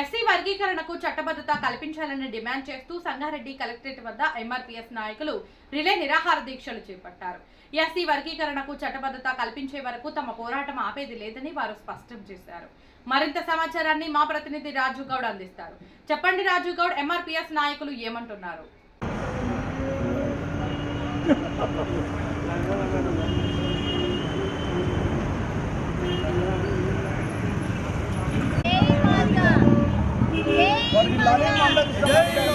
SC వర్గీకరణకు చట్టబద్ధత కల్పించాలని డిమాండ్ చేస్తూ సంగారెడ్డి కలెక్టరేట్ వద్ద ఎంఆర్పీఎస్ నాయకులు రిలే నిరాహార దీక్షలు చేపట్టారు. ఎస్సీ వర్గీకరణకు చట్టబద్ధత కల్పించే వరకు తమ పోరాటం ఆపేది లేదని వారు స్పష్టం చేశారు. మరింత సమాచారాన్ని మా ప్రతినిధి రాజు గౌడ్ అందిస్తారు. చెప్పండి రాజు గౌడ్ ఎంఆర్పీఎస్ నాయకులు ఏమంటున్నారు? జై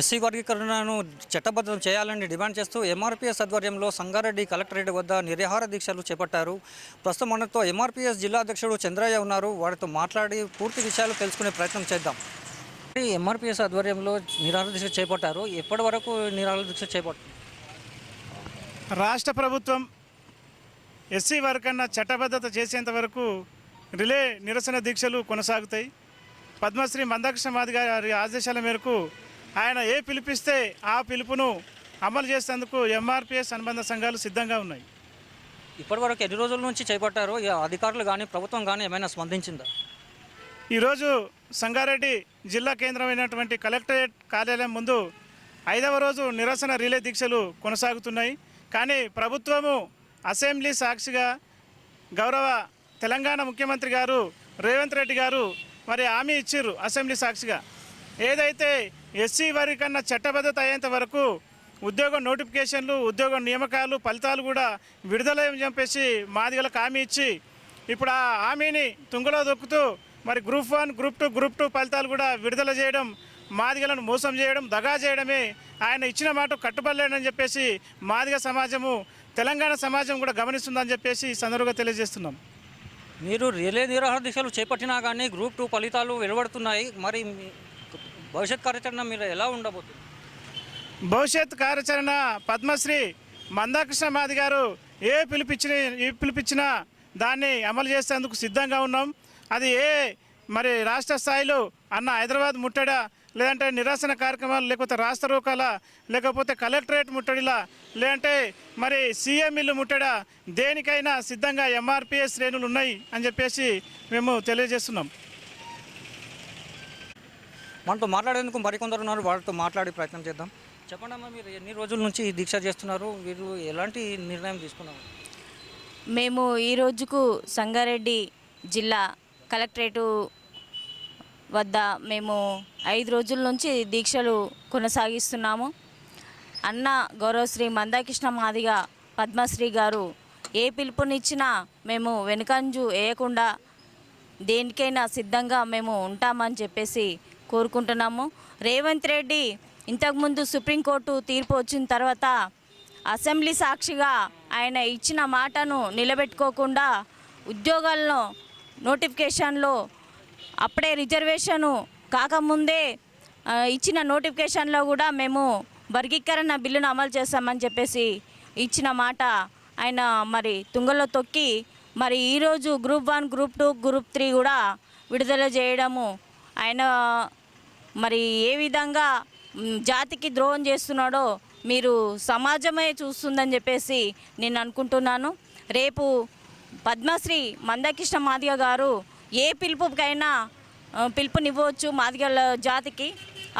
ఎస్సీ వర్గీకరణను చట్టబద్ధం చేయాలని డిమాండ్ చేస్తూ ఎంఆర్పీఎస్ ఆధ్వర్యంలో సంగారెడ్డి కలెక్టరేట్ వద్ద నిరాహార దీక్షలు చేపట్టారు. ప్రస్తుతం మనతో ఎంఆర్పీఎస్ జిల్లా అధ్యక్షుడు చంద్రయ్య ఉన్నారు. వారితో మాట్లాడి పూర్తి విషయాలు తెలుసుకునే ప్రయత్నం చేద్దాం. ఎంఆర్పీఎస్ ఆధ్వర్యంలో నిరాహార దీక్ష చేపట్టారు. ఎప్పటి వరకు నిరాహార దీక్ష చేపట్టారు రాష్ట్ర ప్రభుత్వం ఎస్సీ వర్గన్న చట్టబద్ధత చేసేంత వరకు రిలే నిరసన దీక్షలు కొనసాగుతాయి. పద్మశ్రీ మందాకృష్ణ మాది గారి ఆదేశాల మేరకు ఆయన ఏ పిలిపిస్తే ఆ పిలుపును అమలు చేసేందుకు ఎంఆర్పిఎస్ అనుబంధ సంఘాలు సిద్ధంగా ఉన్నాయి. ఇప్పటి వరకు ఎన్ని రోజుల నుంచి చేపట్టారు? అధికారులు కానీ ప్రభుత్వం కానీ ఏమైనా స్పందించిందా? ఈరోజు సంగారెడ్డి జిల్లా కేంద్రమైనటువంటి కలెక్టరేట్ కార్యాలయం ముందు ఐదవ రోజు నిరసన రిలే దీక్షలు కొనసాగుతున్నాయి. కానీ ప్రభుత్వము అసెంబ్లీ సాక్షిగా గౌరవ తెలంగాణ ముఖ్యమంత్రి గారు రేవంత్ రెడ్డి గారు మరి హామీ ఇచ్చిర్రు అసెంబ్లీ సాక్షిగా. ఏదైతే ఎస్సీ వారి కన్నా చట్టబద్ధత అయ్యేంత వరకు ఉద్యోగ నోటిఫికేషన్లు ఉద్యోగ నియామకాలు ఫలితాలు కూడా విడుదల చెప్పేసి మాదిగలకు హామీ ఇచ్చి ఇప్పుడు ఆ హామీని తుంగలో దొక్కుతూ మరి group one group two group two ఫలితాలు కూడా విడుదల చేయడం మాదిగలను మోసం చేయడం దగా చేయడమే ఆయన ఇచ్చిన మాట కట్టుబడలేడని చెప్పేసి మాదిగ సమాజము తెలంగాణ సమాజం కూడా గమనిస్తుందని చెప్పేసి ఈ సందర్భంగా తెలియజేస్తున్నాం. మీరు రిలే నిరాహార దీక్షలు చేపట్టినా కానీ గ్రూప్ టూ ఫలితాలు వెలువడుతున్నాయి. మరి భవిష్యత్ కార్యాచరణ మీరు ఎలా ఉండబోతుంది? భవిష్యత్ కార్యాచరణ పద్మశ్రీ మందాకృష్ణ మాది గారు ఏ పిలిపించిన ఏ పిలిపించినా దాన్ని అమలు చేసేందుకు సిద్ధంగా ఉన్నాం. అది ఏ మరి రాష్ట్ర స్థాయిలో అన్న హైదరాబాద్ ముట్టడ లేదంటే నిరసన కార్యక్రమాలు లేకపోతే రాష్ట్ర రూకాల లేకపోతే కలెక్టరేట్ ముట్టడిలా లేదంటే మరి సీఎం ఇల్లు ముట్టడా దేనికైనా సిద్ధంగా ఎంఆర్పిఎస్ శ్రేణులు ఉన్నాయి అని చెప్పేసి మేము తెలియజేస్తున్నాం. మనతో మాట్లాడేందుకు మరికొందరు ఉన్నారు. వాళ్ళతో మాట్లాడే ప్రయత్నం చేద్దాం. చెప్పండి అమ్మా మీరు ఎన్ని రోజుల నుంచి ఈ దీక్ష చేస్తున్నారు? మీరు ఎలాంటి నిర్ణయం తీసుకున్నారు? మేము ఈ రోజుకు సంగారెడ్డి జిల్లా కలెక్టరేటు వద్ద మేము ఐదు రోజుల నుంచి దీక్షలు కొనసాగిస్తున్నాము. అన్న గౌరవశ్రీ మందాకృష్ణ మాదిగ పద్మశ్రీ గారు ఏ పిలుపునిచ్చినా మేము వెనుకంజు వేయకుండా దేనికైనా సిద్ధంగా మేము ఉంటామని చెప్పేసి కోరుకుంటున్నాము. రేవంత్ రెడ్డి ఇంతకుముందు సుప్రీంకోర్టు తీర్పు వచ్చిన తర్వాత అసెంబ్లీ సాక్షిగా ఆయన ఇచ్చిన మాటను నిలబెట్టుకోకుండా ఉద్యోగాలను నోటిఫికేషన్లో అప్పుడే రిజర్వేషను కాకముందే ఇచ్చిన నోటిఫికేషన్లో కూడా మేము వర్గీకరణ బిల్లును అమలు చేస్తామని చెప్పేసి ఇచ్చిన మాట ఆయన మరి తుంగలో తొక్కి మరి ఈరోజు group one group two group three కూడా విడుదల చేయడము ఆయన మరి ఏ విధంగా జాతికి ద్రోహం చేస్తున్నాడో మీరు సమాజమే చూస్తుందని చెప్పేసి నేను అనుకుంటున్నాను. రేపు పద్మశ్రీ మందకృష్ణ మాదిగ గారు ఏ పిలుపుకైనా పిలుపునివ్వచ్చు మాదిగల జాతికి.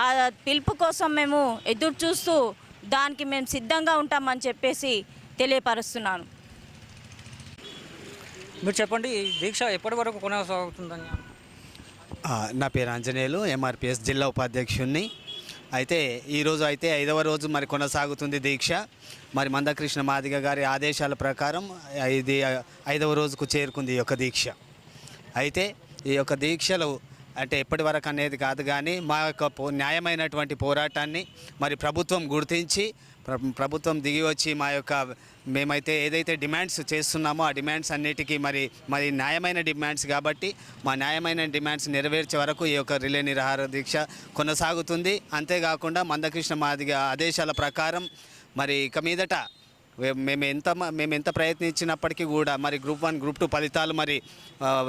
ఆ పిలుపు కోసం మేము ఎదురు చూస్తూ దానికి మేము సిద్ధంగా ఉంటామని చెప్పేసి తెలియపరుస్తున్నాను. మీరు చెప్పండి ఈ దీక్ష ఎప్పటి వరకు కొనసాగుతుందని? నా పేరు ఆంజనేయులు ఎంఆర్పిఎస్ జిల్లా ఉపాధ్యక్షుడిని అయితే ఈరోజు అయితే ఐదవ రోజు మరి కొనసాగుతుంది దీక్ష. మరి మందకృష్ణ మాదిగ గారి ఆదేశాల ప్రకారం ఇది ఐదవ రోజుకు చేరుకుంది ఈ యొక్క దీక్ష. అయితే ఈ యొక్క దీక్షలో అంటే ఎప్పటి వరకు అనేది కాదు కానీ మా యొక్క పో న్యాయమైనటువంటి పోరాటాన్ని మరి ప్రభుత్వం గుర్తించి ప్రభుత్వం దిగి వచ్చి మా యొక్క మేమైతే ఏదైతే డిమాండ్స్ చేస్తున్నామో ఆ డిమాండ్స్ అన్నిటికీ మరి మరి న్యాయమైన డిమాండ్స్ కాబట్టి మా న్యాయమైన డిమాండ్స్ నెరవేర్చే వరకు ఈ యొక్క రిలే నిరాహార దీక్ష కొనసాగుతుంది. అంతేకాకుండా మందకృష్ణ మాదిగ ఆదేశాల ప్రకారం మరి ఇక మీదట మేము ఎంత మ- మేము ఎంత ప్రయత్నించినప్పటికీ కూడా మరి గ్రూప్ వన్ గ్రూప్ టూ ఫలితాలు మరి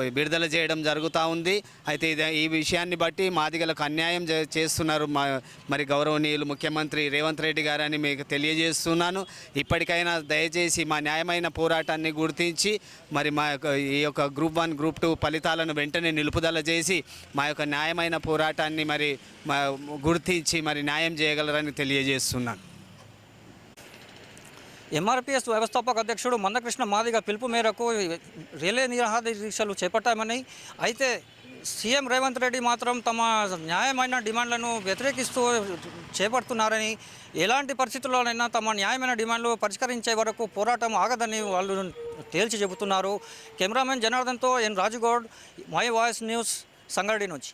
విడుదల చేయడం జరుగుతూ ఉంది. అయితే ఇది ఈ విషయాన్ని బట్టి మాదిగలకు అన్యాయం చే- చేస్తున్నారు మా మరి గౌరవనీయులు ముఖ్యమంత్రి రేవంత్ రెడ్డి గారని మీకు తెలియజేస్తున్నాను. ఇప్పటికైనా దయచేసి మా న్యాయమైన పోరాటాన్ని గుర్తించి మరి మా యొక్క ఈ యొక్క గ్రూప్ వన్ గ్రూప్ టూ ఫలితాలను వెంటనే నిలుపుదల చేసి మా యొక్క న్యాయమైన పోరాటాన్ని మరి మా గుర్తించి మరి న్యాయం చేయగలరని తెలియజేస్తున్నాను. ఎంఆర్పీఎస్ వ్యవస్థాపక అధ్యక్షుడు మందకృష్ణ మాదిగ పిలుపు మేరకు రిలే నిరాహార దీక్షలు చేపట్టామని అయితే సీఎం రేవంత్ రెడ్డి మాత్రం తమ న్యాయమైన డిమాండ్లను వ్యతిరేకిస్తూ చేపడుతున్నారని ఎలాంటి పరిస్థితుల్లోనైనా తమ న్యాయమైన డిమాండ్లు పరిష్కరించే వరకు పోరాటం ఆగదని వాళ్ళు తేల్చి చెబుతున్నారు. Cameraman జనార్దన్తో N Rajugoud my voice news Sangareddy నుంచి.